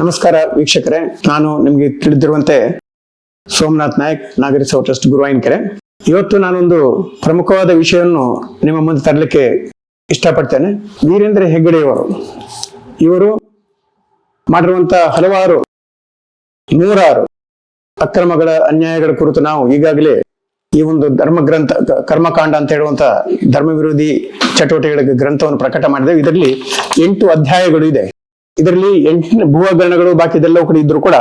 ನಮಸ್ಕಾರ ವೀಕ್ಷಕರೇ. ನಾನು ನಿಮಗೆ ತಿಳಿದಿರುವಂತೆ ಸೋಮನಾಥ್ ನಾಯಕ್, ನಾಗರಿಕ ಸೇವಾ ಟ್ರಸ್ಟ್ ಗುರುವಾಯಿನಕೆರೆ ಇವತ್ತು ನಾನೊಂದು ಪ್ರಮುಖವಾದ ವಿಷಯವನ್ನು ನಿಮ್ಮ ಮುಂದೆ ತರಲಿಕ್ಕೆ ಇಷ್ಟಪಡ್ತೇನೆ. ವೀರೇಂದ್ರ ಹೆಗ್ಗಡೆಯವರು ಇವರು. ಮಾಡಿರುವಂತ ಹಲವಾರು ನೂರಾರು ಅಕ್ರಮಗಳ ಅನ್ಯಾಯಗಳ ಕುರಿತು ನಾವು ಈಗಾಗಲೇ ಈ ಒಂದು ಧರ್ಮ ಗ್ರಂಥ ಕರ್ಮಕಾಂಡ ಅಂತ ಹೇಳುವಂತ ಧರ್ಮ ವಿರೋಧಿ ಚಟುವಟಿಕೆಗಳ ಗ್ರಂಥವನ್ನು ಪ್ರಕಟ ಮಾಡಿದೆ ಇದರಲ್ಲಿ ಎಂಟು ಅಧ್ಯಾಯಗಳು ಇದೆ. ಇದರಲ್ಲಿ ಎಂಟನೇ ಭೂಹಗರಣಗಳು ಬಾಕಿ ಇದೆಲ್ಲವೂ ಕೂಡ ಇದ್ರು ಕೂಡ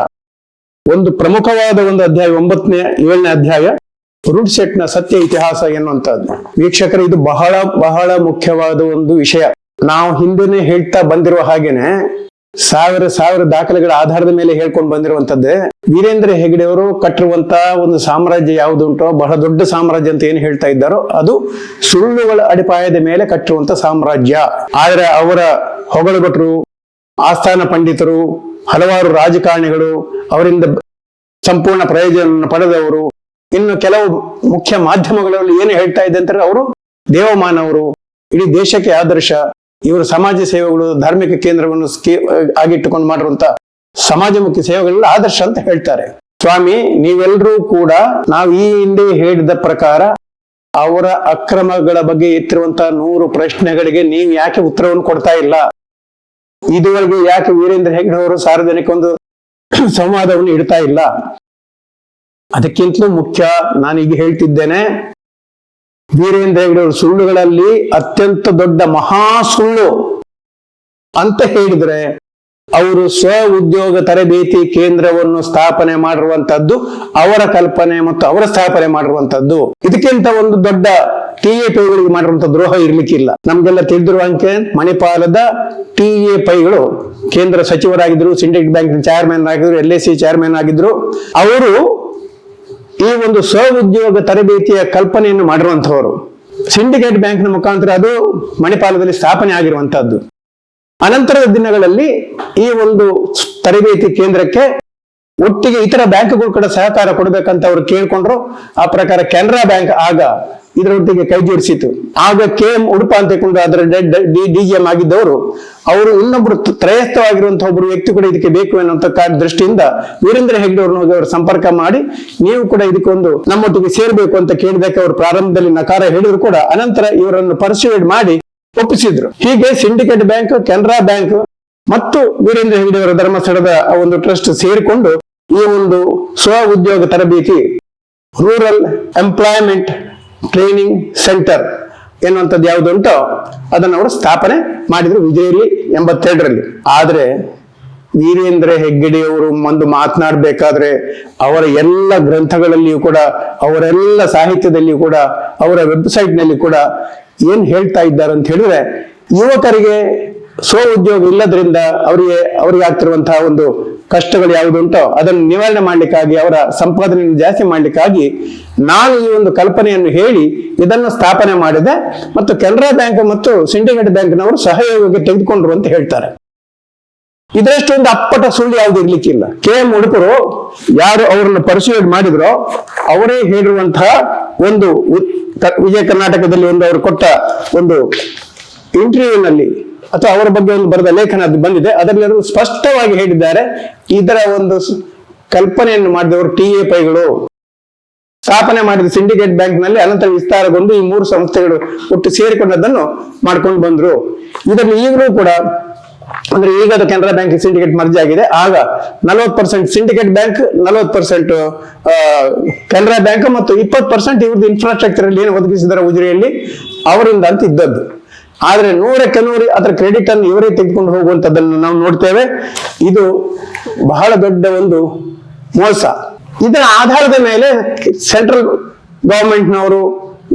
ಒಂದು ಪ್ರಮುಖವಾದ ಒಂದು ಅಧ್ಯಾಯ ಒಂಬತ್ತನೇ ಏಳನೇ ಅಧ್ಯಾಯ ರೂಟ್ ಸೆಟ್ನ ಸತ್ಯ ಇತಿಹಾಸ ಎನ್ನುವಂತದ್ದು ವೀಕ್ಷಕರು, ಇದು ಬಹಳ ಬಹಳ ಮುಖ್ಯವಾದ ಒಂದು ವಿಷಯ. ನಾವು ಹಿಂದೆನೆ ಹೇಳ್ತಾ ಬಂದಿರುವ ಹಾಗೇನೆ ಸಾವಿರ ಸಾವಿರ ದಾಖಲೆಗಳ ಆಧಾರದ ಮೇಲೆ ಹೇಳ್ಕೊಂಡು ಬಂದಿರುವಂತದ್ದೇ ವೀರೇಂದ್ರ ಹೆಗಡೆ ಅವರು ಕಟ್ಟಿರುವಂತ ಒಂದು ಸಾಮ್ರಾಜ್ಯ ಯಾವುದುಂಟೋ ಬಹಳ ದೊಡ್ಡ ಸಾಮ್ರಾಜ್ಯ ಅಂತ ಏನು ಹೇಳ್ತಾ ಇದ್ದಾರೋ, ಅದು ಸುಳ್ಳುಗಳ ಅಡಿಪಾಯದ ಮೇಲೆ ಕಟ್ಟಿರುವಂತ ಸಾಮ್ರಾಜ್ಯ. ಆದ್ರೆ ಅವರ ಹೊಗಳುಗಟ್ರು ಆಸ್ಥಾನ ಪಂಡಿತರು, ಹಲವಾರು ರಾಜಕಾರಣಿಗಳು, ಅವರಿಂದ ಸಂಪೂರ್ಣ ಪ್ರಯೋಜನವನ್ನು ಪಡೆದವರು, ಇನ್ನು ಕೆಲವು ಮುಖ್ಯ ಮಾಧ್ಯಮಗಳಲ್ಲಿ ಏನು ಹೇಳ್ತಾ ಇದೆ ಅಂತಂದ್ರೆ ಅವರು ದೇವಮಾನವರು ಇಡೀ ದೇಶಕ್ಕೆ ಆದರ್ಶ, ಇವರು ಸಮಾಜ ಸೇವೆಗಳು, ಧಾರ್ಮಿಕ ಕೇಂದ್ರವನ್ನು ಆಗಿಟ್ಟುಕೊಂಡು ಮಾಡಿರುವಂತ ಸಮಾಜಮುಖಿ ಸೇವೆಗಳಲ್ಲಿ ಆದರ್ಶ ಅಂತ ಹೇಳ್ತಾರೆ. ಸ್ವಾಮಿ ನೀವೆಲ್ಲರೂ ಕೂಡ ನಾವು ಈ ಹಿಂದೆ ಹೇಳಿದ ಪ್ರಕಾರ ಅವರ ಅಕ್ರಮಗಳ ಬಗ್ಗೆ ಎತ್ತಿರುವಂತಹ ನೂರು ಪ್ರಶ್ನೆಗಳಿಗೆ ನೀವು ಯಾಕೆ ಉತ್ತರವನ್ನು ಕೊಡ್ತಾ ಇಲ್ಲ? ಇದುವರೆಗೂ ಯಾಕೆ ವೀರೇಂದ್ರ ಹೆಗ್ಡೆ ಅವರು ಸಾರ್ವಜನಿಕ ಒಂದು ಸಂವಾದವನ್ನು ಇಡ್ತಾ ಇಲ್ಲ? ಅದಕ್ಕಿಂತಲೂ ಮುಖ್ಯ ನಾನೀಗ ಹೇಳ್ತಿದ್ದೇನೆ, ವೀರೇಂದ್ರ ಹೆಗ್ಡೆ ಅವರು ಸುಳ್ಳುಗಳಲ್ಲಿ ಅತ್ಯಂತ ದೊಡ್ಡ ಮಹಾ ಸುಳ್ಳು ಅಂತ ಹೇಳಿದ್ರೆ ಅವರು ಸ್ವ ಉದ್ಯೋಗ ತರಬೇತಿ ಕೇಂದ್ರವನ್ನು ಸ್ಥಾಪನೆ ಮಾಡಿರುವಂತದ್ದು, ಅವರ ಕಲ್ಪನೆ ಮತ್ತು ಅವರ ಸ್ಥಾಪನೆ ಮಾಡಿರುವಂತದ್ದು. ಇದಕ್ಕಿಂತ ಒಂದು ದೊಡ್ಡ ಟಿ ಎ ಪೈಗಳಿಗೆ ಮಾಡಿರುವಂತ ದ್ರೋಹ ಇರ್ಲಿಕ್ಕಿಲ್ಲ. ನಮ್ಗೆಲ್ಲ ತಿಳಿದಿರುವಂತೆ ಮಣಿಪಾಲದ ಟಿ ಎ ಪೈಗಳು ಕೇಂದ್ರ ಸಚಿವರಾಗಿದ್ರು, ಸಿಂಡಿಕೇಟ್ ಬ್ಯಾಂಕ್ ಚೇರ್ಮನ್ ಆಗಿದ್ರು ಎಲ್ ಐ ಸಿ ಚೇರ್ಮನ್ ಆಗಿದ್ರು, ಅವರು ಈ ಒಂದು ಸ್ವ ಉದ್ಯೋಗ ತರಬೇತಿಯ ಕಲ್ಪನೆಯನ್ನು ಮಾಡಿರುವಂತಹವರು ಸಿಂಡಿಕೇಟ್ ಬ್ಯಾಂಕ್ನ ಮುಖಾಂತರ ಅದು ಮಣಿಪಾಲದಲ್ಲಿ ಸ್ಥಾಪನೆ ಆಗಿರುವಂತಹದ್ದು ಅನಂತರದ ದಿನಗಳಲ್ಲಿ ಈ ಒಂದು ತರಬೇತಿ ಕೇಂದ್ರಕ್ಕೆ ಒಟ್ಟಿಗೆ ಇತರ ಬ್ಯಾಂಕ್ಗಳು ಕೂಡ ಸಹಕಾರ ಕೊಡಬೇಕಂತ ಅವರು ಕೇಳ್ಕೊಂಡ್ರು. ಆ ಪ್ರಕಾರ ಕೆನರಾ ಬ್ಯಾಂಕ್ ಆಗ ಇದರೊಟ್ಟಿಗೆ ಕೈ ಜೋಡಿಸಿತು ಆಗ ಕೆ ಎಂ ಉಡುಪ ಅಂತ ಕೊಂಡು ಅದರ ಡಿ ಜಿ ಎಂ ಆಗಿದ್ದವರು, ಅವರು ಇನ್ನೊಬ್ರು ತ್ರಯಸ್ಥವಾಗಿರುವಂತಹ ಒಬ್ಬರು ವ್ಯಕ್ತಿ ಕೂಡ ಇದಕ್ಕೆ ಬೇಕು ಎನ್ನುವಂತ ದೃಷ್ಟಿಯಿಂದ ವೀರೇಂದ್ರ ಹೆಗ್ಡೆ ಅವರು ಸಂಪರ್ಕ ಮಾಡಿ, ನೀವು ಕೂಡ ಇದಕ್ಕೊಂದು ನಮ್ಮೊಟ್ಟಿಗೆ ಸೇರ್ಬೇಕು ಅಂತ ಕೇಳಿದಕ್ಕೆ ಅವರು ಪ್ರಾರಂಭದಲ್ಲಿ ನಕಾರ ಹೇಳಿದ್ರು ಕೂಡ, ಅನಂತರ ಇವರನ್ನು ಪರ್ಸುವೇಡ್ ಮಾಡಿ ಒಪ್ಪಿಸಿದ್ರು. ಹೀಗೆ ಸಿಂಡಿಕೇಟ್ ಬ್ಯಾಂಕ್ ಕೆನರಾ ಬ್ಯಾಂಕ್ ಮತ್ತು ವೀರೇಂದ್ರ ಹೆಗ್ಡೆ ಅವರ ಧರ್ಮಸ್ಥಳದ ಒಂದು ಟ್ರಸ್ಟ್ ಸೇರಿಕೊಂಡು ಈ ಒಂದು ಸ್ವ ಉದ್ಯೋಗ ತರಬೇತಿ ರೂರಲ್ ಎಂಪ್ಲಾಯ್ಮೆಂಟ್ ಟ್ರೈನಿಂಗ್ ಸೆಂಟರ್ ಎನ್ನುವಂಥದ್ದು ಯಾವುದುಂಟೋ ಅದನ್ನು ಅವರು ಸ್ಥಾಪನೆ ಮಾಡಿದ್ರು ವಿಜಯಲಿ ಎಂಬತ್ತೆರಡರಲ್ಲಿ. ಆದರೆ ವೀರೇಂದ್ರ ಹೆಗ್ಗಡೆಯವರು ಒಂದು ಮಾತನಾಡಬೇಕಾದ್ರೆ ಅವರ ಎಲ್ಲ ಗ್ರಂಥಗಳಲ್ಲಿಯೂ ಕೂಡ, ಅವರೆಲ್ಲ ಸಾಹಿತ್ಯದಲ್ಲಿಯೂ ಕೂಡ, ಅವರ ವೆಬ್ಸೈಟ್ನಲ್ಲಿ ಕೂಡ ಏನ್ ಹೇಳ್ತಾ ಇದ್ದಾರೆ ಅಂತ ಹೇಳಿದ್ರೆ, ಯುವಕರಿಗೆ ಸ್ವ ಉದ್ಯೋಗ ಇಲ್ಲದ್ರಿಂದ ಅವರಿಗೆ ಅವರಿಗೆ ಆಗ್ತಿರುವಂತಹ ಒಂದು ಕಷ್ಟಗಳು ಯಾವುದುಂಟೋ ಅದನ್ನು ನಿವಾರಣೆ ಮಾಡ್ಲಿಕ್ಕಾಗಿ, ಅವರ ಸಂಪಾದನೆಯನ್ನು ಜಾಸ್ತಿ ಮಾಡ್ಲಿಕ್ಕಾಗಿ ನಾನು ಈ ಒಂದು ಕಲ್ಪನೆಯನ್ನು ಹೇಳಿ ಇದನ್ನು ಸ್ಥಾಪನೆ ಮಾಡಿದೆ. ಮತ್ತು ಕೆನರಾ ಬ್ಯಾಂಕ್ ಮತ್ತು ಸಿಂಡಿಕೇಟ್ ಬ್ಯಾಂಕ್ನವರು ಸಹಯೋಗಕ್ಕೆ ತೆಗೆದುಕೊಂಡ್ರು ಅಂತ ಹೇಳ್ತಾರೆ. ಇದರಷ್ಟು ಒಂದು ಅಪ್ಪಟ ಸುಳ್ಳು ಯಾವ್ದು ಇರ್ಲಿಕ್ಕಿಲ್ಲ. ಕೆ ಎಂ ಉಡುಪರು ಯಾರು ಅವರನ್ನು ಪರ್ಸ್ಯೂಟ್ ಮಾಡಿದ್ರೋ ಅವರೇ ಹೇಳಿರುವಂತಹ ಒಂದು ವಿಜಯ ಕರ್ನಾಟಕದಲ್ಲಿ ಒಂದು ಅವರು ಕೊಟ್ಟ ಒಂದು ಇಂಟರ್ವ್ಯೂನಲ್ಲಿ ಅಥವಾ ಅವರ ಬಗ್ಗೆ ಒಂದು ಬರೆದ ಲೇಖನ ಅದು ಬಂದಿದೆ. ಅದರಲ್ಲಿ ಅವರು ಸ್ಪಷ್ಟವಾಗಿ ಹೇಳಿದ್ದಾರೆ ಇದರ ಒಂದು ಕಲ್ಪನೆಯನ್ನು ಮಾಡಿದವರು ಟಿ ಎ ಪೈಗಳು. ಸ್ಥಾಪನೆ ಮಾಡಿದ ಸಿಂಡಿಕೇಟ್ ಬ್ಯಾಂಕ್ನಲ್ಲಿ ಅನಂತರ ವಿಸ್ತಾರಗೊಂಡು ಈ ಮೂರು ಸಂಸ್ಥೆಗಳು ಒಟ್ಟು ಸೇರಿಕೊಂಡದ್ದನ್ನು ಮಾಡ್ಕೊಂಡು ಬಂದ್ರು. ಇದರಲ್ಲಿ ಈಗಲೂ ಕೂಡ ಅಂದ್ರೆ ಈಗ ಅದು ಕೆನರಾ ಬ್ಯಾಂಕ್ ಸಿಂಡಿಕೇಟ್ ಮರ್ಜ್ ಆಗಿದೆ. ಆಗ ನಲವತ್ತು ಪರ್ಸೆಂಟ್ ಸಿಂಡಿಕೇಟ್ ಬ್ಯಾಂಕ್ ನಲವತ್ತು ಪರ್ಸೆಂಟ್ ಕೆನರಾ ಬ್ಯಾಂಕ್ ಮತ್ತು ಇಪ್ಪತ್ತು ಪರ್ಸೆಂಟ್ ಇವ್ರದ್ದು ಇನ್ಫ್ರಾಸ್ಟ್ರಕ್ಚರ್ ಅಲ್ಲಿ ಏನು ಒದಗಿಸಿದಾರೆ ಉಜಿರೆಯಲ್ಲಿ? ಅವರಿಂದ ಅಂತ ಇದ್ದದ್ದು. ಆದ್ರೆ ನೂರಕ್ಕೆ ನೂರು ಅದರ ಕ್ರೆಡಿಟ್ ಅನ್ನು ಇವರೇ ತೆಗೆದುಕೊಂಡು ಹೋಗುವಂತದ್ದನ್ನು ನಾವು ನೋಡ್ತೇವೆ. ಇದು ಬಹಳ ದೊಡ್ಡ ಒಂದು ಮೋಸ. ಇದರ ಆಧಾರದ ಮೇಲೆ ಸೆಂಟ್ರಲ್ ಗವರ್ಮೆಂಟ್ನವರು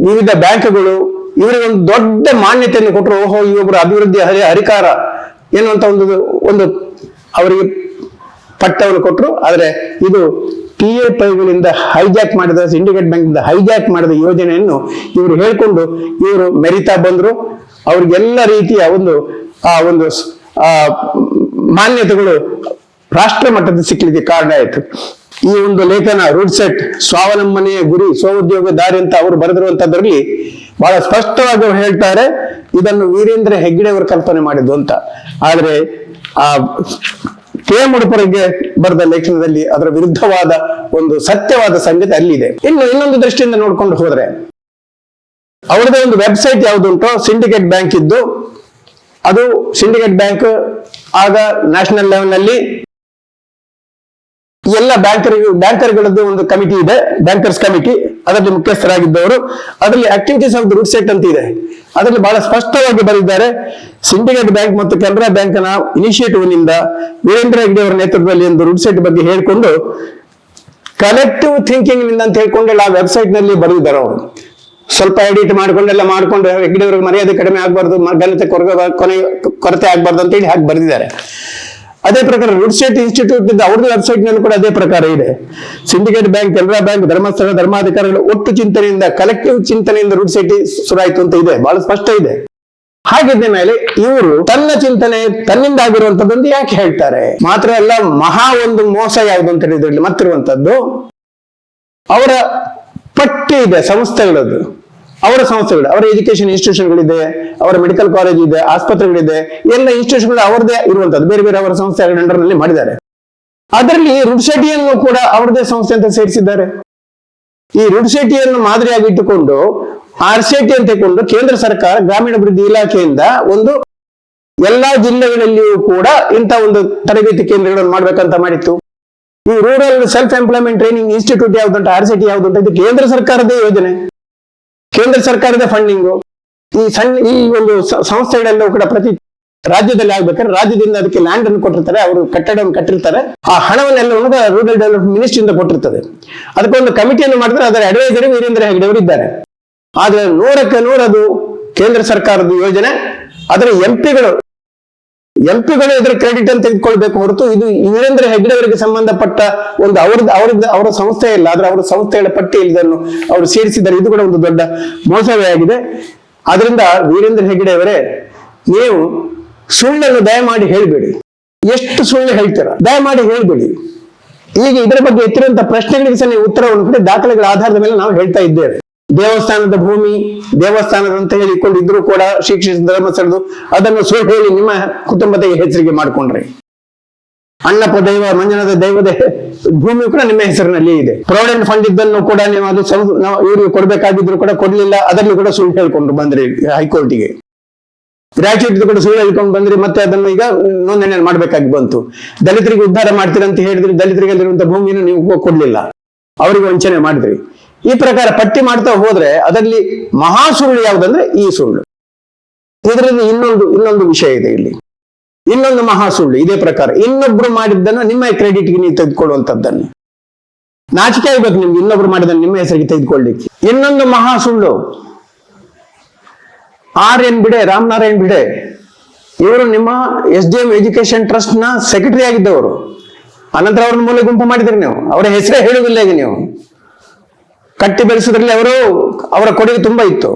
ವಿವಿಧ ಬ್ಯಾಂಕ್ಗಳು, ಇವರಿಗೆ ಒಂದು ದೊಡ್ಡ ಮಾನ್ಯತೆಯನ್ನು ಕೊಟ್ಟರು. ಓಹೋ ಇವೊಬ್ಬರು ಅಭಿವೃದ್ಧಿ ಹರಿ ಹರಿಕಾರ. ಎನ್ನುವಂತ ಒಂದು ಒಂದು ಅವರಿಗೆ ಪಟ್ಟವನ್ನು ಕೊಟ್ಟರು ಆದರೆ ಇದು ಪಿ ಎ ಪೈಗಳಿಂದ ಹೈಜಾಕ್ ಮಾಡಿದ ಸಿಂಡಿಕೇಟ್ ಬ್ಯಾಂಕ್ ಹೈಜಾಕ್ ಮಾಡಿದ ಯೋಜನೆಯನ್ನು ಇವರು ಹೇಳಿಕೊಂಡು ಇವರು ಮೆರಿತಾ ಬಂದರು. ಅವ್ರಿಗೆಲ್ಲ ರೀತಿಯ ಒಂದು, ಆ ಒಂದು ಮಾನ್ಯತೆಗಳು ರಾಷ್ಟ್ರ ಮಟ್ಟದ ಸಿಕ್ಕಲಿಕ್ಕೆ ಕಾರಣ ಆಯಿತು. ಈ ಒಂದು ಲೇಖನ ರೂಡ್ ಸೆಟ್ ಸ್ವಾವಲಂಬನೆಯ ಗುರಿ, ಸ್ವಉದ್ಯೋಗ ದಾರಿ ಅಂತ ಅವರು ಬರೆದಿರುವಂತದ್ರಲ್ಲಿ ಬಹಳ ಸ್ಪಷ್ಟವಾಗಿ ಅವ್ರು ಹೇಳ್ತಾರೆ, ಇದನ್ನು ವೀರೇಂದ್ರ ಹೆಗ್ಗಡೆ ಅವರು ಕಲ್ಪನೆ ಮಾಡಿದ್ದು ಅಂತ. ಆದ್ರೆ ಆ ಕೆ ಮುಡುಪರಿಗೆ ಬರೆದ ಲೇಖನದಲ್ಲಿ ಅದರ ವಿರುದ್ಧವಾದ ಒಂದು ಸತ್ಯವಾದ ಸಂಗತಿ ಅಲ್ಲಿದೆ. ಇನ್ನು ಇನ್ನೊಂದು ದೃಷ್ಟಿಯಿಂದ ನೋಡ್ಕೊಂಡು ಹೋದ್ರೆ ಅವರದೇ ಒಂದು ವೆಬ್ಸೈಟ್ ಯಾವುದುಂಟೋ ಸಿಂಡಿಕೇಟ್ ಬ್ಯಾಂಕ್ ಇದ್ದು, ಅದು ಸಿಂಡಿಕೇಟ್ ಬ್ಯಾಂಕ್ ಆಗ ನ್ಯಾಷನಲ್ ಲೆವೆಲ್ನಲ್ಲಿ ಎಲ್ಲ ಬ್ಯಾಂಕರ್ ಬ್ಯಾಂಕರ್ಗಳದ್ದು ಒಂದು ಕಮಿಟಿ ಇದೆ ಬ್ಯಾಂಕರ್ಸ್ ಕಮಿಟಿ ಅದರಲ್ಲಿ ಮುಖ್ಯಸ್ಥರಾಗಿದ್ದವರು. ಅದರಲ್ಲಿ ಆಕ್ಟಿವಿಟೀಸ್ ಆಫ್ ರೂಟ್ ಸೆಟ್ ಅಂತ ಇದೆ. ಅದರಲ್ಲಿ ಬಹಳ ಸ್ಪಷ್ಟವಾಗಿ ಬರೆದಿದ್ದಾರೆ. ಸಿಂಡಿಕೇಟ್ ಬ್ಯಾಂಕ್ ಮತ್ತು ಕೆನರಾ ಬ್ಯಾಂಕ್ನ ಇನಿಷಿಯೇಟಿವ್ನಿಂದ ವೀರೇಂದ್ರ ಹೆಗ್ಡೆ ಅವರ ನೇತೃತ್ವದಲ್ಲಿ ಒಂದು ರೂಟ್ ಸೆಟ್ ಬಗ್ಗೆ ಹೇಳಿಕೊಂಡು ಕಲೆಕ್ಟಿವ್ ಥಿಂಕಿಂಗ್ನಿಂದ ಅಂತ ಹೇಳ್ಕೊಂಡೆಲ್ಲ ಆ ವೆಬ್ಸೈಟ್ನಲ್ಲಿ ಬರೆದಿದ್ದಾರೆ ಅವರು. ಸ್ವಲ್ಪ ಎಡಿಟ್ ಮಾಡ್ಕೊಂಡೆಲ್ಲ ಮಾಡ್ಕೊಂಡು ಹೆಗ್ಡೆ ಅವ್ರಿಗೆ ಮರ್ಯಾದೆ ಕಡಿಮೆ ಆಗಬಾರ್ದು ಘನತೆ ಕೊರಗ ಕೊನೆ ಕೊರತೆ ಆಗಬಾರ್ದು ಅಂತ ಹೇಳಿ ಹಾಗೆ ಬರೆದಿದ್ದಾರೆ. ಅದೇ ಪ್ರಕಾರ ರೂಡ್ ಸ್ಟೇಟ್ ಇನ್ಸ್ಟಿಟ್ಯೂಟ್ ಇದ್ದ ಅವ್ರದ್ದು ವೆಬ್ಸೈಟ್ನಲ್ಲಿ ಕೂಡ ಅದೇ ಪ್ರಕಾರ ಇದೆ. Syndicate bank Canara bank Dharmasthala, ಧರ್ಮಾಧಿಕಾರಿಗಳು ಒಟ್ಟು ಚಿಂತನೆಯಿಂದ ಕಲೆಕ್ಟಿವ್ ಚಿಂತನೆಯಿಂದ ರೂಡ್ ಸೆಟ್ ಶುರುವಾಯಿತು ಅಂತ ಇದೆ. ಬಹಳ ಸ್ಪಷ್ಟ ಇದೆ. ಹಾಗಿದ್ದ ಮೇಲೆ ಇವರು ತನ್ನ ಚಿಂತನೆ, ತನ್ನಿಂದ ಆಗಿರುವಂತದ್ದೊಂದು ಯಾಕೆ ಹೇಳ್ತಾರೆ? ಮಾತ್ರ ಅಲ್ಲ, ಮಹಾ ಒಂದು ಮೋಸ ಯಾವುದು ಅಂತ ಹೇಳಿದ್ರಲ್ಲಿ ಮತ್ತಿರುವಂತದ್ದು, ಅವರ ಪಟ್ಟಿ ಇದೆ, ಸಂಸ್ಥೆಗಳದ್ದು. ಅವರ ಸಂಸ್ಥೆಗಳು, ಅವರ ಎಜುಕೇಶನ್ ಇನ್ಸ್ಟಿಟ್ಯೂಷನ್ಗಳಿದೆ ಅವರ ಮೆಡಿಕಲ್ ಕಾಲೇಜ್ ಇದೆ, ಆಸ್ಪತ್ರೆಗಳಿದೆ, ಎಲ್ಲ ಇನ್ಸ್ಟಿಟ್ಯೂಷನ್ಗಳು ಅವರದೇ ಇರುವಂತದ್ದು, ಬೇರೆ ಬೇರೆ ಅವರ ಸಂಸ್ಥೆಗಳ ಅಂಡರ್ನಲ್ಲಿ ಮಾಡಿದ್ದಾರೆ. ಅದರಲ್ಲಿ ರುಡ್ಶೆಟ್ಟಿಯನ್ನು ಕೂಡ ಅವರದೇ ಸಂಸ್ಥೆ ಅಂತ ಸೇರಿಸಿದ್ದಾರೆ. ಈ ರುಡ್ಶೆಟಿಯನ್ನು ಮಾದರಿಯಾಗಿ ಇಟ್ಟುಕೊಂಡು ಆರ್ ಶೆಟ್ಟಿ ಅಂತ ಇಟ್ಟುಕೊಂಡು ಕೇಂದ್ರ ಸರ್ಕಾರ ಗ್ರಾಮೀಣಾಭಿವೃದ್ಧಿ ಇಲಾಖೆಯಿಂದ ಒಂದು ಎಲ್ಲಾ ಜಿಲ್ಲೆಗಳಲ್ಲಿಯೂ ಕೂಡ ಇಂಥ ಒಂದು ತರಬೇತಿ ಕೇಂದ್ರಗಳನ್ನು ಮಾಡ್ಬೇಕಂತ ಮಾಡಿತ್ತು. ಈ rural self employment training institute ಯಾವ್ದುಂಟು R SETI ಯಾವ್ದು ಯಾವ್ದುಂಟು ಇದು ಕೇಂದ್ರ ಸರ್ಕಾರದ ಯೋಜನೆ. ಕೇಂದ್ರ ಸರ್ಕಾರದ ಫಂಡಿಂಗ್ ಈ ಸಣ್ಣ, ಈ ಒಂದು ಸಂಸ್ಥೆಗಳೆಲ್ಲವೂ ಕೂಡ ಪ್ರತಿ ರಾಜ್ಯದಲ್ಲಿ ಆಗ್ಬೇಕಾದ್ರೆ ರಾಜ್ಯದಿಂದ ಅದಕ್ಕೆ ಲ್ಯಾಂಡ್ ಅನ್ನು ಕೊಟ್ಟಿರ್ತಾರೆ, ಅವರು ಕಟ್ಟಡವನ್ನು ಕಟ್ಟಿರ್ತಾರೆ. ಆ ಹಣವನ್ನೆಲ್ಲವನ್ನು ರೂರಲ್ ಡೆವಲಪ್ಮೆಂಟ್ ಮಿನಿಸ್ಟ್ರಿಯಿಂದ ಕೊಟ್ಟಿರ್ತದೆ. ಅದಕ್ಕೊಂದು ಕಮಿಟಿಯನ್ನು ಮಾಡಿದ್ರೆ ಅದರ ಅಡ್ವೈಸರಿ ವೀರೇಂದ್ರ ಹೆಗ್ಡೆ ಅವರು ಇದ್ದಾರೆ. ಆದ್ರೆ ನೂರಕ್ಕೆ ನೂರದು ಕೇಂದ್ರ ಸರ್ಕಾರದ ಯೋಜನೆ, ಅದರ ಎಂಪಿಗಳು ಎಂಪಿಗಳು ಇದ್ರ ಕ್ರೆಡಿಟ್ ಅಂತ ತೆಗೆದುಕೊಳ್ಬೇಕು ಹೊರತು ಇದು ವೀರೇಂದ್ರ ಹೆಗ್ಡೆ ಅವರಿಗೆ ಸಂಬಂಧಪಟ್ಟ ಒಂದು ಅವ್ರದ್ದು ಅವ್ರದ್ದು ಅವರ ಸಂಸ್ಥೆ ಇಲ್ಲ, ಆದ್ರೆ ಅವರ ಸಂಸ್ಥೆಗಳ ಪಟ್ಟಿ ಇದನ್ನು ಅವರು ಸೇರಿಸಿದ್ದಾರೆ. ಇದು ಕೂಡ ಒಂದು ದೊಡ್ಡ ಮೋಸವೇ ಆಗಿದೆ. ಆದ್ರಿಂದ ವೀರೇಂದ್ರ ಹೆಗ್ಡೆ ಅವರೇ, ನೀವು ಸುಳ್ಳನ್ನು ದಯಮಾಡಿ ಹೇಳ್ಬೇಡಿ. ಎಷ್ಟು ಸುಳ್ಳು ಹೇಳ್ತೀರ? ದಯಮಾಡಿ ಹೇಳ್ಬೇಡಿ. ಈಗ ಇದರ ಬಗ್ಗೆ ಎತ್ತಿರುವಂತಹ ಪ್ರಶ್ನೆಗಳಿಗೆ ಸಹ ನೀವು ಉತ್ತರವನ್ನು ಕೂಡ. ದಾಖಲೆಗಳ ಆಧಾರದ ಮೇಲೆ ನಾವು ಹೇಳ್ತಾ ಇದ್ದೇವೆ. ದೇವಸ್ಥಾನದ ಭೂಮಿ, ದೇವಸ್ಥಾನದ ಅಂತ ಹೇಳಿಕೊಂಡಿದ್ರು ಕೂಡ ಶಿಕ್ಷಿತ ಧರ್ಮಸ್ಥಳದು ಅದನ್ನು ಸುಳ್ಳು ಹೇಳಿ ನಿಮ್ಮ ಕುಟುಂಬದ ಹೆಸರಿಗೆ ಮಾಡ್ಕೊಂಡ್ರಿ. ಅಣ್ಣಪ್ಪ ದೈವ ಮಂಜನದ ದೈವದ, ಭೂಮಿ ಕೂಡ ನಿಮ್ಮ ಹೆಸರಿನಲ್ಲಿ ಇದೆ. ಪ್ರಾವಿಡೆಂಟ್ ಫಂಡ್ ಇದ್ದನ್ನು ಕೂಡ ನೀವು ಅದು ಇವರಿಗೆ ಕೊಡ್ಬೇಕಾಗಿದ್ರು ಕೂಡ ಕೊಡ್ಲಿಲ್ಲ, ಅದನ್ನು ಕೂಡ ಸುಳ್ಳು ಹೇಳ್ಕೊಂಡು ಬಂದ್ರಿ ಹೈಕೋರ್ಟಿಗೆ ಗ್ರಾಚ್ಯುಟಿ ಕೂಡ ಸುಳ್ಳು ಹೇಳ್ಕೊಂಡು ಬಂದ್ರಿ, ಮತ್ತೆ ಅದನ್ನು ಈಗ ನೋಂದಣಿ ಮಾಡಬೇಕಾಗಿ ಬಂತು. ದಲಿತರಿಗೆ ಉದ್ಧಾರ ಮಾಡ್ತೀರಂತ ಹೇಳಿದ್ರೆ ದಲಿತರಿಗೆ ಅಲ್ಲಿರುವಂತಹ ಭೂಮಿಯನ್ನು ನೀವು ಕೊಡ್ಲಿಲ್ಲ. ಅವರಿಗೆ ವಂಚನೆ ಮಾಡಿದ್ರಿ. ಈ ಪ್ರಕಾರ ಪಟ್ಟಿ ಮಾಡ್ತಾ ಹೋದ್ರೆ ಅದರಲ್ಲಿ ಮಹಾ ಸುಳ್ಳು ಯಾವುದಂದ್ರೆ ಈ ಸುಳ್ಳು ಇದರಲ್ಲಿ ಇನ್ನೊಂದು ಇನ್ನೊಂದು ವಿಷಯ ಇದೆ ಇಲ್ಲಿ. ಇನ್ನೊಂದು ಮಹಾ ಸುಳ್ಳು ಇದೇ ಪ್ರಕಾರ. ಇನ್ನೊಬ್ರು ಮಾಡಿದ್ದನ್ನು ನಿಮ್ಮ ಕ್ರೆಡಿಟ್ಗೆ ನೀವು ತೆಗೆದುಕೊಳ್ಳುವಂತದ್ದನ್ನು. ನಾಚಿಕೆ ಆಗ್ಬೇಕು ನಿಮ್ಗೆ, ಇನ್ನೊಬ್ರು ಮಾಡಿದ್ದನ್ನು ನಿಮ್ಮ ಹೆಸರಿಗೆ ತೆಗೆದುಕೊಳ್ಳಿಕ್ಕೆ. ಇನ್ನೊಂದು ಮಹಾ ಸುಳ್ಳು. ಆರ್ ಎನ್ ಬಿಡೆ ರಾಮನಾರಾಯಣ್ ಬಿಡೆ, ಇವರು ನಿಮ್ಮ ಎಸ್ ಡಿ ಎಂ ಎಜುಕೇಶನ್ ಟ್ರಸ್ಟ್ನ ಸೆಕ್ರೆಟರಿ ಆಗಿದ್ದವರು. ಅನಂತರ ಅವ್ರನ್ನ ಮೂಲೆ ಗುಂಪು ಮಾಡಿದ್ರಿ ನೀವು. ಅವರ ಹೆಸರೇ ಹೇಳುವುದಿಲ್ಲ ಈಗ ನೀವು. ಕಟ್ಟಿ ಬೆಳೆಸೋದ್ರಲ್ಲಿ ಅವರು, ಅವರ ಕೊಡುಗೆ ತುಂಬಾ ಇತ್ತು.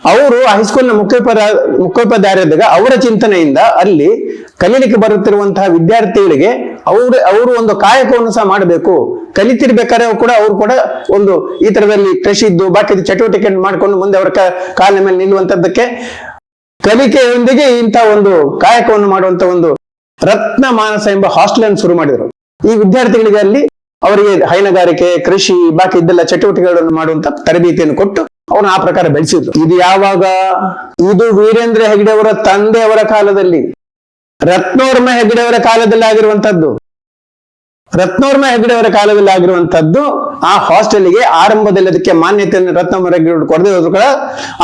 ಅವರು ಹೈಸ್ಕೂಲ್ನ ಮುಖ್ಯೋಪಾಧ್ಯಾಯ ಮುಖ್ಯೋಪಾಧ್ಯಾಯರಿದ್ದಾಗ ಅವರ ಚಿಂತನೆಯಿಂದ ಅಲ್ಲಿ ಕಲೀಲಿಕ್ಕೆ ಬರುತ್ತಿರುವಂತಹ ವಿದ್ಯಾರ್ಥಿಗಳಿಗೆ ಅವರು ಅವರು ಒಂದು ಕಾಯಕವನ್ನು ಸಹ ಮಾಡಬೇಕು. ಕಲಿತಿರ್ಬೇಕಾದ್ರೆ ಕೂಡ, ಅವರು ಕೂಡ ಒಂದು ಈ ತರದಲ್ಲಿ ಕೃಷಿದ್ದು ಬಾಕಿ ಚಟುವಟಿಕೆ ಮಾಡ್ಕೊಂಡು ಮುಂದೆ ಅವರ ಕಾಲ ಮೇಲೆ ನಿಲ್ಲುವಂತದ್ದಕ್ಕೆ ಕಲಿಕೆಯೊಂದಿಗೆ ಇಂತಹ ಒಂದು ಕಾಯಕವನ್ನು ಮಾಡುವಂತ ಒಂದು ರತ್ನ ಮಾನಸ ಎಂಬ ಹಾಸ್ಟೆಲ್ ಅನ್ನು ಶುರು ಮಾಡಿದರು. ಈ ವಿದ್ಯಾರ್ಥಿಗಳಿಗೆ ಅಲ್ಲಿ ಅವರಿಗೆ ಹೈನುಗಾರಿಕೆ, ಕೃಷಿ, ಬಾಕಿ ಇದ್ದೆಲ್ಲ ಚಟುವಟಿಕೆಗಳನ್ನು ಮಾಡುವಂತ ತರಬೇತಿಯನ್ನು ಕೊಟ್ಟು ಅವನು ಆ ಪ್ರಕಾರ ಬೆಳೆಸಿದ್ರು. ಇದು ಯಾವಾಗ? ಇದು ವೀರೇಂದ್ರ ಹೆಗ್ಡೆ ಅವರ ತಂದೆಯವರ ಕಾಲದಲ್ಲಿ. ರತ್ನೋರ್ಮ ಹೆಗ್ಡೆ ಅವರ ಕಾಲದಲ್ಲಿ ಆಗಿರುವಂತದ್ದು. ರತ್ನೋರ್ಮ ಹೆಗ್ಡೆ ಅವರ ಕಾಲದಲ್ಲಿ ಆಗಿರುವಂತದ್ದು ಆ ಹಾಸ್ಟೆಲ್ಗೆ ಆರಂಭದಲ್ಲಿ ಅದಕ್ಕೆ ಮಾನ್ಯತೆಯನ್ನು ರತ್ನೋರ್ಮ ಹೆಗ್ಡೆ ಕೊಡದೆ ಹೋದ್ರು ಕೂಡ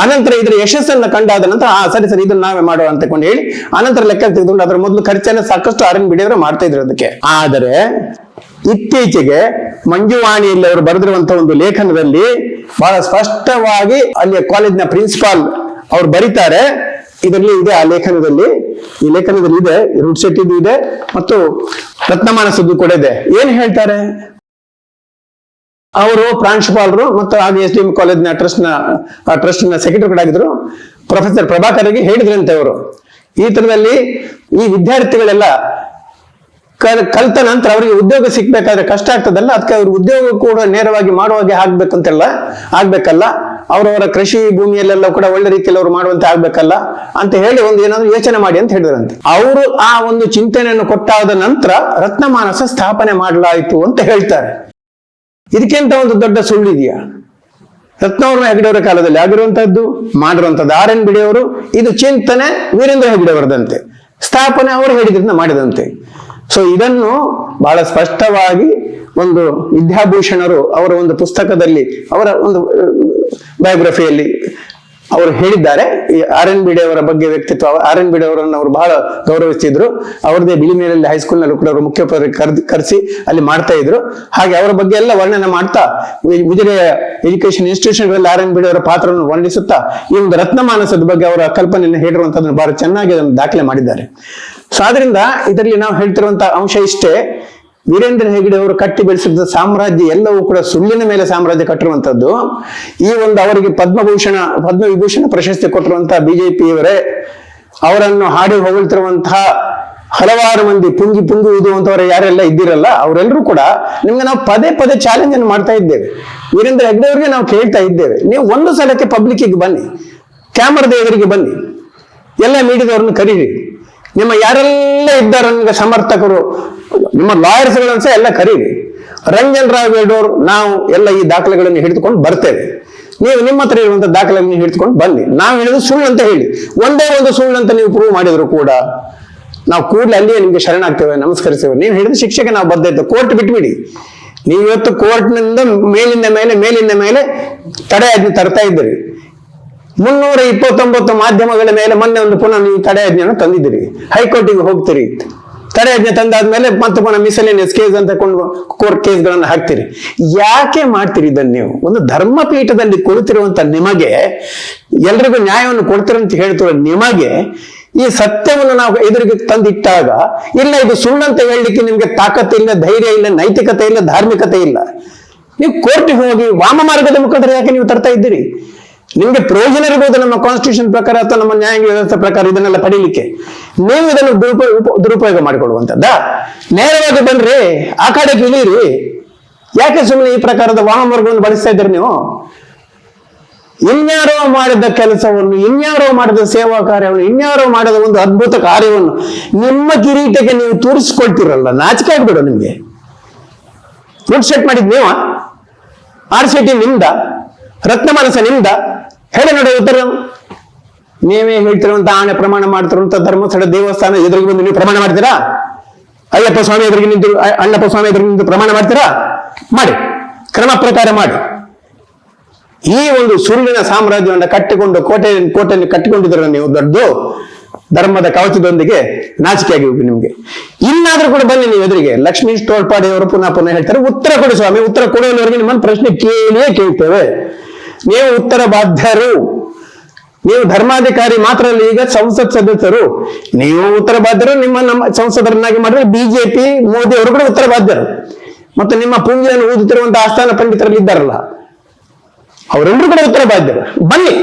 ಅನಂತರ ಇದರ ಯಶಸ್ಸನ್ನು ಕಂಡಾದ ನಂತರ, ಆ, ಸರಿ ಸರಿ, ಇದನ್ನ ನಾವೇ ಮಾಡುವ ಅಂತಕೊಂಡು ಹೇಳಿ, ಅನಂತರ ಲೆಕ್ಕ ತೆಗೆದುಕೊಂಡು ಅದರ ಮೊದಲು ಖರ್ಚನ್ನು ಸಾಕಷ್ಟು ಆರ್ ಎನ್ ಮಾಡ್ತಾ ಇದ್ರು ಅದಕ್ಕೆ. ಆದರೆ ಇತ್ತೀಚೆಗೆ ಮಂಜುವಾಣಿಯಲ್ಲಿ ಅವರು ಬರೆದಿರುವಂತಹ ಒಂದು ಲೇಖನದಲ್ಲಿ ಬಹಳ ಸ್ಪಷ್ಟವಾಗಿ ಅಲ್ಲಿಯ ಕಾಲೇಜಿನ ಪ್ರಿನ್ಸಿಪಾಲ್ ಅವ್ರು ಬರೀತಾರೆ. ಇದರಲ್ಲಿ ಇದೆ ಆ ಲೇಖನದಲ್ಲಿ. ಈ ಲೇಖನದಲ್ಲಿ ಇದೆ ರೂಟ್ ಶೆಟ್ಟಿದು ಇದೆ ಮತ್ತು ರತ್ನಮಾನಸದ್ದು ಕೂಡ ಇದೆ. ಏನ್ ಹೇಳ್ತಾರೆ? ಅವರು ಪ್ರಾಂಶುಪಾಲರು ಮತ್ತು ಆಗ ಎಸ್ ಡಿ ಎಂ ಕಾಲೇಜ್ನ ಟ್ರಸ್ಟ್ನ ಟ್ರಸ್ಟ್ನ ಸೆಕ್ರೆಟರಿ ಕೂಡ ಆಗಿದ್ರು. ಪ್ರೊಫೆಸರ್ ಪ್ರಭಾಕರ್ಗೆ ಹೇಳಿದ್ರಂತೆ ಅವರು. ಈ ತರದಲ್ಲಿ ಈ ವಿದ್ಯಾರ್ಥಿಗಳೆಲ್ಲ ಕಲ್ತ ನಂತರ ಅವರಿಗೆ ಉದ್ಯೋಗ ಸಿಗ್ಬೇಕಾದ್ರೆ ಕಷ್ಟ ಆಗ್ತದಲ್ಲ ಅದಕ್ಕೆ ಅವ್ರ ಉದ್ಯೋಗ ಕೂಡ ನೇರವಾಗಿ ಮಾಡುವಾಗೆ ಆಗ್ಬೇಕಂತೆಲ್ಲ, ಆಗ್ಬೇಕಲ್ಲ. ಅವರವರ ಕೃಷಿ ಭೂಮಿಯಲ್ಲೆಲ್ಲ ಕೂಡ ಒಳ್ಳೆ ರೀತಿಯಲ್ಲಿ ಅವರು ಮಾಡುವಂತೆ ಆಗ್ಬೇಕಲ್ಲ ಅಂತ ಹೇಳಿ ಒಂದು ಏನಾದ್ರು ಯೋಚನೆ ಮಾಡಿ ಅಂತ ಹೇಳಿದ್ರಂತೆ. ಅವರು ಆ ಒಂದು ಚಿಂತನೆಯನ್ನು ಕೊಟ್ಟಾದ ನಂತರ ರತ್ನಮಾನಸ ಸ್ಥಾಪನೆ ಮಾಡಲಾಯಿತು ಅಂತ ಹೇಳ್ತಾರೆ. ಇದಕ್ಕಿಂತ ಒಂದು ದೊಡ್ಡ ಸುಳ್ಳಿದೆಯಾ? ರತ್ನವರ್ಮ ಹೆಗಡೆಯವರ ಕಾಲದಲ್ಲಿ ಆಗಿರುವಂತಹದ್ದು ಮಾಡಿರುವಂತದ್ದು ಆರ್ ಎನ್ ಬಿಡಿಯವರು, ಇದು ಚಿಂತನೆ ವೀರೇಂದ್ರ ಹೆಗಡೆಯವರದಂತೆ. ಸ್ಥಾಪನೆ ಅವರು ಹೇಳಿದ್ರಿಂದ ಮಾಡಿದಂತೆ. ಸೊ ಇದನ್ನು ಬಹಳ ಸ್ಪಷ್ಟವಾಗಿ ಒಂದು ವಿದ್ಯಾಭೂಷಣರು ಅವರ ಒಂದು ಪುಸ್ತಕದಲ್ಲಿ, ಅವರ ಒಂದು ಬಯೋಗ್ರಫಿಯಲ್ಲಿ ಅವರು ಹೇಳಿದ್ದಾರೆ. ಈ ಆರ್ ಎನ್ ಬಿಡೆ ಅವರ ಬಗ್ಗೆ ವ್ಯಕ್ತಿತ್ವ ಆರ್ ಎನ್ ಬಿಡೆ ಅವರನ್ನು ಅವರು ಬಹಳ ಗೌರವಿಸ್ತಿದ್ರು ಅವ್ರದ್ದೇ ಬಿಳಿಮೇಲಲ್ಲಿ ಹೈಸ್ಕೂಲ್ನಲ್ಲಿ ಕೂಡ ಅವರು ಮುಖ್ಯ ಕರೆಸಿ ಅಲ್ಲಿ ಮಾಡ್ತಾ ಇದ್ರು. ಹಾಗೆ ಅವರ ಬಗ್ಗೆ ಎಲ್ಲ ವರ್ಣನೆ ಮಾಡ್ತಾ ಉಜಿರೆಯ ಎಜುಕೇಶನ್ ಇನ್ಸ್ಟಿಟ್ಯೂಷನ್ಗಳಲ್ಲಿ ಆರ್ ಎನ್ ಬಿಡೆ ಅವರ ಪಾತ್ರವನ್ನು ವರ್ಣಿಸುತ್ತಾ, ಈ ಒಂದು ರತ್ನಮಾನಸದ ಬಗ್ಗೆ ಅವರ ಕಲ್ಪನೆಯನ್ನು ಹೇಳಿರುವಂತದನ್ನು ಬಹಳ ಚೆನ್ನಾಗಿ ಅದನ್ನು ದಾಖಲೆ ಮಾಡಿದ್ದಾರೆ. ಸೊ ಆದ್ರಿಂದ ಇದರಲ್ಲಿ ನಾವು ಹೇಳ್ತಿರುವಂತಹ ಅಂಶ ಇಷ್ಟೇ, ವೀರೇಂದ್ರ ಹೆಗಡೆ ಅವರು ಕಟ್ಟಿ ಬೆಳೆಸಿದ ಸಾಮ್ರಾಜ್ಯ ಎಲ್ಲವೂ ಕೂಡ ಸುಳ್ಳಿನ ಮೇಲೆ ಸಾಮ್ರಾಜ್ಯ ಕಟ್ಟಿರುವಂತದ್ದು. ಈ ಒಂದು ಅವರಿಗೆ ಪದ್ಮಭೂಷಣ, ಪದ್ಮವಿಭೂಷಣ ಪ್ರಶಸ್ತಿ ಕೊಟ್ಟಿರುವಂತಹ ಬಿಜೆಪಿಯವರೇ ಅವರನ್ನು ಹಾಡಿ ಹೊಗಳ್ತಿರುವಂತಹ ಹಲವಾರು ಮಂದಿ ಪುಂಗಿ ಪುಂಗಿ ಊದುವಂತವರು ಯಾರೆಲ್ಲ ಇದ್ದಿರಲ್ಲ, ಅವರೆಲ್ಲರೂ ಕೂಡ ನಿಮ್ಗೆ ನಾವು ಪದೇ ಪದೇ ಚಾಲೆಂಜ್ ಅನ್ನು ಮಾಡ್ತಾ ಇದ್ದೇವೆ. ವೀರೇಂದ್ರ ಹೆಗ್ಡೆ ಅವರಿಗೆ ನಾವು ಕೇಳ್ತಾ ಇದ್ದೇವೆ. ನೀವು ಒಂದು ಸಲಕ್ಕೆ ಪಬ್ಲಿಕ್ಕಿಗೆ ಬನ್ನಿ, ಕ್ಯಾಮರಾದ ಎದುರಿಗೆ ಬನ್ನಿ, ಎಲ್ಲ ಮೀಡಿಯಾದವ್ರನ್ನ ಕರೀರಿ. ನಿಮ್ಮ ಯಾರೆಲ್ಲ ಇದ್ದಾರೆ ನಿಮಗೆ ಸಮರ್ಥಕರು, ನಿಮ್ಮ ಲಾಯರ್ಸ್ಗಳನ್ನು ಸಹ ಎಲ್ಲ ಕರೀರಿ. ರಂಜನ್ ರಾವ್ ಬೇಡೋರ್ ನಾವು ಎಲ್ಲ ಈ ದಾಖಲೆಗಳನ್ನು ಹಿಡಿದುಕೊಂಡು ಬರ್ತೇವೆ. ನೀವು ನಿಮ್ಮ ಹತ್ರ ಇರುವಂತ ದಾಖಲೆಗಳನ್ನು ಹಿಡಿದುಕೊಂಡು ಬನ್ನಿ. ನಾವು ಹೇಳಿದ್ರು ಸುಳ್ಳು ಅಂತ ಹೇಳಿ. ಒಂದೇ ಒಂದು ಸುಳ್ಳು ಅಂತ ನೀವು ಪ್ರೂವ್ ಮಾಡಿದ್ರು ಕೂಡ, ನಾವು ಕೂಡಲೇ ಅಲ್ಲಿಯೇ ನಿಮಗೆ ಶರಣಾಗ್ತೇವೆ, ನಮಸ್ಕರಿಸ್ತೇವೆ. ನೀವು ಹೇಳಿದ ಶಿಕ್ಷೆಗೆ ನಾವು ಬದ್ಧ ಕೋರ್ಟ್ ಬಿಟ್ಬಿಡಿ. ನೀವು ಇವತ್ತು ಕೋರ್ಟ್ನಿಂದ ಮೇಲಿಂದ ಮೇಲೆ ಮೇಲಿಂದ ಮೇಲೆ ತಡೆಯಾಜ್ಞೆ ತರ್ತಾ ಇದ್ದೀರಿ. ಮುನ್ನೂರ ಇಪ್ಪತ್ತೊಂಬತ್ತು ಮಾಧ್ಯಮಗಳ ಮೇಲೆ ಮೊನ್ನೆ ಒಂದು ಪುನಃ ನೀವು ತಡೆಯಾಜ್ಞೆಯನ್ನು ತಂದಿದ್ದೀರಿ. ಹೈಕೋರ್ಟಿಗೆ ಹೋಗ್ತೀರಿ. ತಡೆಯಾಜ್ಞೆ ತಂದಾದ್ಮೇಲೆ ಮತ್ತೆ ಪುನಃ ಮಿಸಲೇನಿಯಸ್ ಕೇಸ್ ಅಂತ ಕೊಂಡು ಕೋರ್ಟ್ ಕೇಸ್ಗಳನ್ನು ಹಾಕ್ತೀರಿ. ಯಾಕೆ ಮಾಡ್ತೀರಿ ಇದನ್ನು ನೀವು? ಒಂದು ಧರ್ಮಪೀಠದಲ್ಲಿ ಕುಳಿತಿರುವಂತ ನಿಮಗೆ ಎಲ್ರಿಗೂ ನ್ಯಾಯವನ್ನು ಕೊಡ್ತೀರ ಅಂತ ಹೇಳ್ತಿರೋ ನಿಮಗೆ ಈ ಸತ್ಯವನ್ನು ನಾವು ಎದುರಿಗೆ ತಂದಿಟ್ಟಾಗ ಇಲ್ಲ ಇದು ಸುಳ್ಳಂತ ಹೇಳಲಿಕ್ಕೆ ನಿಮ್ಗೆ ತಾಕತ್ತಿಲ್ಲ ಧೈರ್ಯ ಇಲ್ಲ, ನೈತಿಕತೆ ಇಲ್ಲ, ಧಾರ್ಮಿಕತೆ ಇಲ್ಲ. ನೀವು ಕೋರ್ಟಿಗೆ ಹೋಗಿ ವಾಮ ಮಾರ್ಗದ ಮುಖಾಂತರ ಯಾಕೆ ನೀವು ತರ್ತಾ ಇದ್ದೀರಿ? ನಿಮ್ಗೆ ಪ್ರಯೋಜನ ಇರಬಹುದು ನಮ್ಮ ಕಾನ್ಸ್ಟಿಟ್ಯೂಷನ್ ಪ್ರಕಾರ ಅಥವಾ ನಮ್ಮ ನ್ಯಾಯಾಂಗ ವ್ಯವಸ್ಥೆ ಪ್ರಕಾರ ಇದನ್ನೆಲ್ಲ ಪಡೀಲಿಕ್ಕೆ. ನೀವು ಇದನ್ನು ದುರುಪಯೋಗ ದುರುಪಯೋಗ ನೇರವಾಗಿ ಬನ್ರಿ ಆ ಕಡೆಗೆ ಇಳಿಯಿರಿ ಯಾಕೆ ಸುಮ್ಮನೆ ಈ ಪ್ರಕಾರದ ವಾಹನ ಮಾರ್ಗವನ್ನು ಬಳಸ್ತಾ ಇದ್ದೀರಿ ನೀವು? ಇನ್ಯಾರೋ ಮಾಡಿದ ಕೆಲಸವನ್ನು, ಇನ್ಯಾರೋ ಮಾಡಿದ ಸೇವಾ ಕಾರ್ಯವನ್ನು, ಇನ್ಯಾರೋ ಮಾಡಿದ ಒಂದು ಅದ್ಭುತ ಕಾರ್ಯವನ್ನು ನಿಮ್ಮ ಕಿರೀಟಕ್ಕೆ ನೀವು ತೋರಿಸ್ಕೊಳ್ತಿರಲ್ಲ. ನಾಚಿಕೆ ಆಗ್ಬೇಡ ನಿಮ್ಗೆ. ಫ್ರೂಟ್ ಸೆಟ್ ಮಾಡಿದ್ ನೀವ? ಆರ್ ಸಿ ಟಿ ನಿಂದ ರತ್ನ ಮನಸ್ಸ ನಿಮ್ದ ಹೇಳಿ ನೋಡಿ ಉತ್ತರ. ನೀವೇ ಹೇಳ್ತಿರುವಂತ ಆಣೆ ಪ್ರಮಾಣ ಮಾಡ್ತಿರುವಂತ ಧರ್ಮಸ್ಥಳ ದೇವಸ್ಥಾನ ಎದುರಿಗೆ ಬಂದು ನೀವು ಪ್ರಮಾಣ ಮಾಡ್ತೀರಾ? ಅಯ್ಯಪ್ಪ ಸ್ವಾಮಿ ಎದುರಿಗೆ ನಿಂತು ಅಣ್ಣಪ್ಪ ಸ್ವಾಮಿ ಎದುರಿಗೆ ನಿಂತು ಪ್ರಮಾಣ ಮಾಡ್ತೀರಾ? ಮಾಡಿ. ಕ್ರಮ ಪ್ರಕಾರ ಮಾಡಿ. ಈ ಒಂದು ಸುಳ್ಳಿನ ಸಾಮ್ರಾಜ್ಯವನ್ನು ಕಟ್ಟಿಕೊಂಡು ಕೋಟೆ, ಕೋಟೆಯನ್ನು ಕಟ್ಟಿಕೊಂಡಿದ್ದೀರ ನೀವು ದೊಡ್ಡದು ಧರ್ಮದ ಕವಚದೊಂದಿಗೆ ನಾಚಿಕೆಯಾಗಿ ಹೋಗಿ ನಿಮ್ಗೆ. ಇನ್ನಾದ್ರೂ ಕೂಡ ಬನ್ನಿ ನೀವು ಎದುರಿಗೆ. ಲಕ್ಷ್ಮೀ ಸ್ಟೋಲ್ಪಾಡಿಯವರು ಅವರು ಪುನಃ ಪುನಃ ಹೇಳ್ತಾರೆ, ಉತ್ತರ ಕೊಡಿ ಸ್ವಾಮಿ, ಉತ್ತರ ಕೊಡುವವರೆಗೆ ನಿಮ್ಮನ್ನು ಪ್ರಶ್ನೆ ಕೇಳಿಯೇ ಕೇಳ್ತೇವೆ. ನೀವು ಉತ್ತರ ಬಾಧ್ಯರು ನೀವು ಧರ್ಮಾಧಿಕಾರಿ ಮಾತ್ರ ಅಲ್ಲ, ಈಗ ಸಂಸತ್ ಸದಸ್ಯರು. ನೀವು ಉತ್ತರ ಬಾಧ್ಯರು ನಿಮ್ಮ ನಮ್ಮ ಸಂಸದರನ್ನಾಗಿ ಮಾಡಿದ್ರೆ ಬಿಜೆಪಿ ಮೋದಿ ಅವರು ಕೂಡ ಉತ್ತರ ಬಾಧ್ಯರು ಮತ್ತು ನಿಮ್ಮ ಪುಂಜಿಯನ್ನು ಊದುತ್ತಿರುವಂತಹ ಆಸ್ಥಾನ ಪಂಡಿತರಲ್ಲಿ ಇದ್ದಾರಲ್ಲ, ಅವರೆಲ್ಲರೂ ಕೂಡ ಉತ್ತರ ಬಾಧ್ಯರು ಬನ್ನಿ.